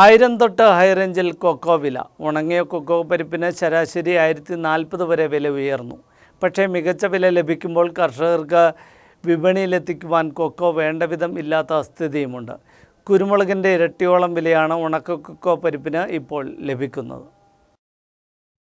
ആയിരം തൊട്ട് ഹൈറേഞ്ചിൽ കൊക്കോ വില. ഉണങ്ങിയ കൊക്കോ പരിപ്പിന് ശരാശരി ആയിരത്തി നാൽപ്പത് വരെ വില ഉയർന്നു. പക്ഷേ മികച്ച വില ലഭിക്കുമ്പോൾ കർഷകർക്ക് വിപണിയിലെത്തിക്കുവാൻ കൊക്കോ വേണ്ട വിധം ഇല്ലാത്ത സ്ഥിതിയുമുണ്ട്. കുരുമുളകിന്റെ ഇരട്ടിയോളം വിലയാണ് ഉണക്ക കൊക്കോ പരിപ്പിന് ഇപ്പോൾ ലഭിക്കുന്നത്.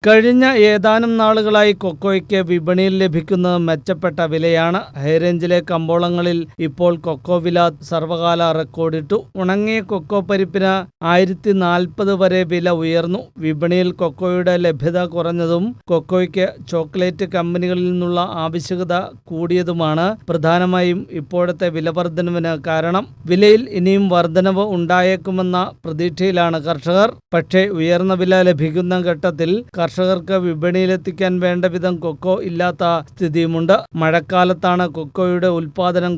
കഴിഞ്ഞ ഏതാനും നാളുകളായി കൊക്കോയ്ക്ക് വിപണിയിൽ ലഭിക്കുന്നത് മെച്ചപ്പെട്ട വിലയാണ്. ഹൈറേഞ്ചിലെ കമ്പോളങ്ങളിൽ ഇപ്പോൾ കൊക്കോ വില സർവകാല റെക്കോർഡിട്ടു. ഉണങ്ങിയ കൊക്കോ പരിപ്പിന് ആയിരത്തി നാൽപ്പത് വരെ വില ഉയർന്നു. വിപണിയിൽ കൊക്കോയുടെ ലഭ്യത കുറഞ്ഞതും കൊക്കോയ്ക്ക് ചോക്ലേറ്റ് കമ്പനികളിൽ നിന്നുള്ള ആവശ്യകത കൂടിയതുമാണ് പ്രധാനമായും ഇപ്പോഴത്തെ വിലവർദ്ധനവിന് കാരണം. വിലയിൽ ഇനിയും വർധനവ് ഉണ്ടായേക്കുമെന്ന പ്രതീക്ഷയിലാണ് കർഷകർ. പക്ഷേ ഉയർന്ന വില ലഭിക്കുന്ന ഘട്ടത്തിൽ കർഷകർക്ക് വിപണിയിലെത്തിക്കാൻ വേണ്ട വിധം കൊക്കോ ഇല്ലാത്ത സ്ഥിതിയുമുണ്ട്. മഴക്കാലത്താണ് കൊക്കോയുടെ ഉൽപാദനം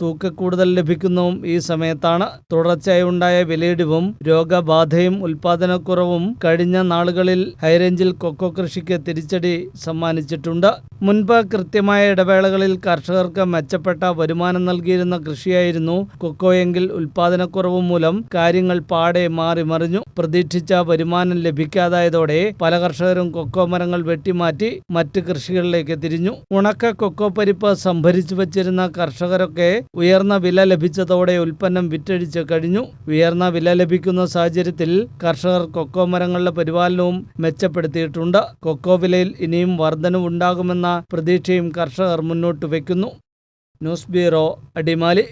തൂക്ക കൂടുതൽ ലഭിക്കുന്നതും ഈ സമയത്താണ്. തുടർച്ചയായി ഉണ്ടായ വിലയിടിവും രോഗബാധയും ഉൽപാദനക്കുറവും കഴിഞ്ഞ നാളുകളിൽ ഹൈറേഞ്ചിൽ കൊക്കോ കൃഷിക്ക് തിരിച്ചടി സമ്മാനിച്ചിട്ടുണ്ട്. മുൻപ് കൃത്യമായ ഇടവേളകളിൽ കർഷകർക്ക് മെച്ചപ്പെട്ട വരുമാനം നൽകിയിരുന്ന കൃഷിയായിരുന്നു കൊക്കോയെങ്കിൽ ഉൽപാദനക്കുറവ് മൂലം കാര്യങ്ങൾ പാടെ മാറി മറിഞ്ഞു. പ്രതീക്ഷിച്ച വരുമാനം ലഭിക്കാതായതോടെ പല കർഷകരും കൊക്കോ മരങ്ങൾ വെട്ടിമാറ്റി മറ്റ് കൃഷികളിലേക്ക് തിരിഞ്ഞു. ഉണക്ക കൊക്കോ പരിപ്പ് സംഭരിച്ചു വച്ചിരുന്ന കർഷകരൊക്കെ ഉയർന്ന വില ലഭിച്ചതോടെ ഉൽപ്പന്നം വിറ്റഴിച്ച് കഴിഞ്ഞു. ഉയർന്ന വില ലഭിക്കുന്ന സാഹചര്യത്തിൽ കർഷകർ കൊക്കോ മരങ്ങളുടെ പരിപാലനവും മെച്ചപ്പെടുത്തിയിട്ടുണ്ട്. കൊക്കോ വിലയിൽ ഇനിയും വർധനവുണ്ടാകുമെന്ന പ്രതീക്ഷയും കർഷകർ മുന്നോട്ട് വയ്ക്കുന്നു. News bureau Adimali.